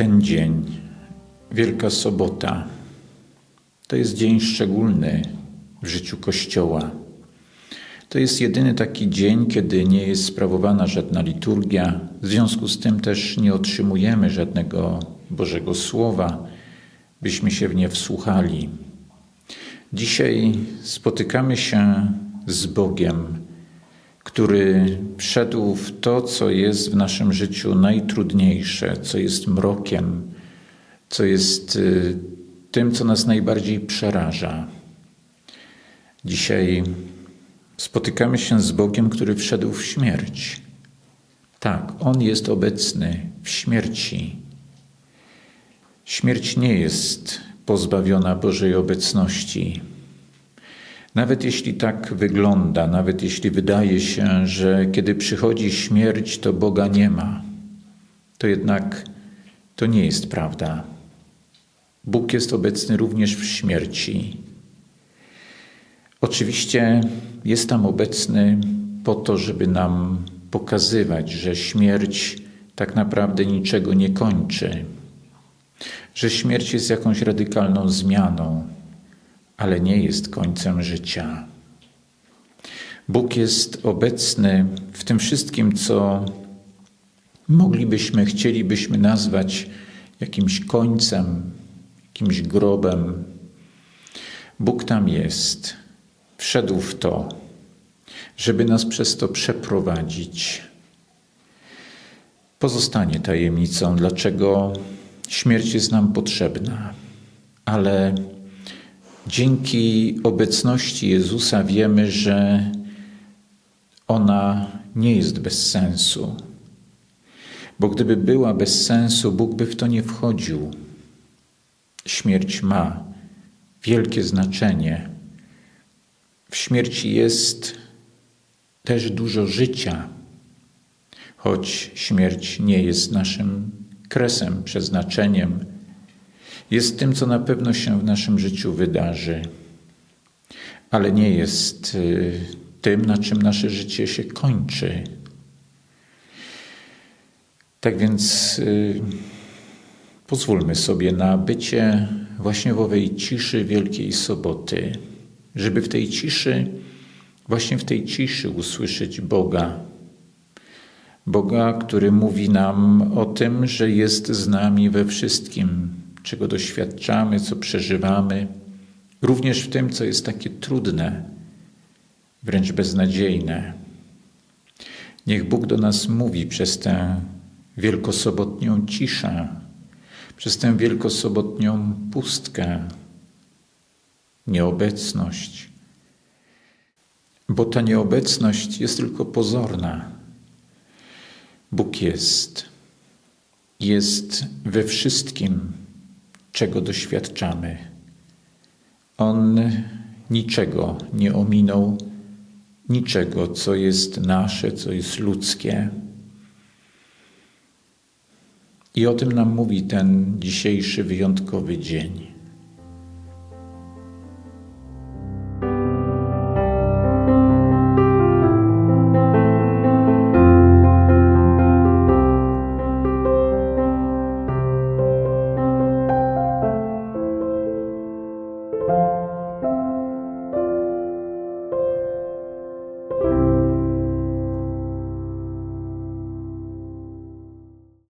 Ten dzień, Wielka Sobota, to jest dzień szczególny w życiu Kościoła. To jest jedyny taki dzień, kiedy nie jest sprawowana żadna liturgia. W związku z tym też nie otrzymujemy żadnego Bożego Słowa, byśmy się w nie wsłuchali. Dzisiaj spotykamy się z Bogiem, który wszedł w to, co jest w naszym życiu najtrudniejsze, co jest mrokiem, co jest y, tym, co nas najbardziej przeraża. Dzisiaj spotykamy się z Bogiem, który wszedł w śmierć. Tak, On jest obecny w śmierci. Śmierć nie jest pozbawiona Bożej obecności. Nawet jeśli tak wygląda, nawet jeśli wydaje się, że kiedy przychodzi śmierć, to Boga nie ma, to jednak to nie jest prawda. Bóg jest obecny również w śmierci. Oczywiście jest tam obecny po to, żeby nam pokazywać, że śmierć tak naprawdę niczego nie kończy, że śmierć jest jakąś radykalną zmianą, ale nie jest końcem życia. Bóg jest obecny w tym wszystkim, co moglibyśmy, chcielibyśmy nazwać jakimś końcem, jakimś grobem. Bóg tam jest, wszedł w to, żeby nas przez to przeprowadzić. Pozostanie tajemnicą, dlaczego śmierć jest nam potrzebna, ale dzięki obecności Jezusa wiemy, że ona nie jest bez sensu. Bo gdyby była bez sensu, Bóg by w to nie wchodził. Śmierć ma wielkie znaczenie. W śmierci jest też dużo życia, choć śmierć nie jest naszym kresem, przeznaczeniem, jest tym, co na pewno się w naszym życiu wydarzy, ale nie jest y, tym, na czym nasze życie się kończy. Tak więc y, pozwólmy sobie na bycie właśnie w owej ciszy Wielkiej Soboty, żeby w tej ciszy, właśnie w tej ciszy usłyszeć Boga. Boga, który mówi nam o tym, że jest z nami we wszystkim, czego doświadczamy, co przeżywamy, również w tym, co jest takie trudne, wręcz beznadziejne. Niech Bóg do nas mówi przez tę wielkosobotnią ciszę, przez tę wielkosobotnią pustkę, nieobecność. Bo ta nieobecność jest tylko pozorna. Bóg jest. Jest we wszystkim, czego doświadczamy. On niczego nie ominął, niczego, co jest nasze, co jest ludzkie. I o tym nam mówi ten dzisiejszy wyjątkowy dzień.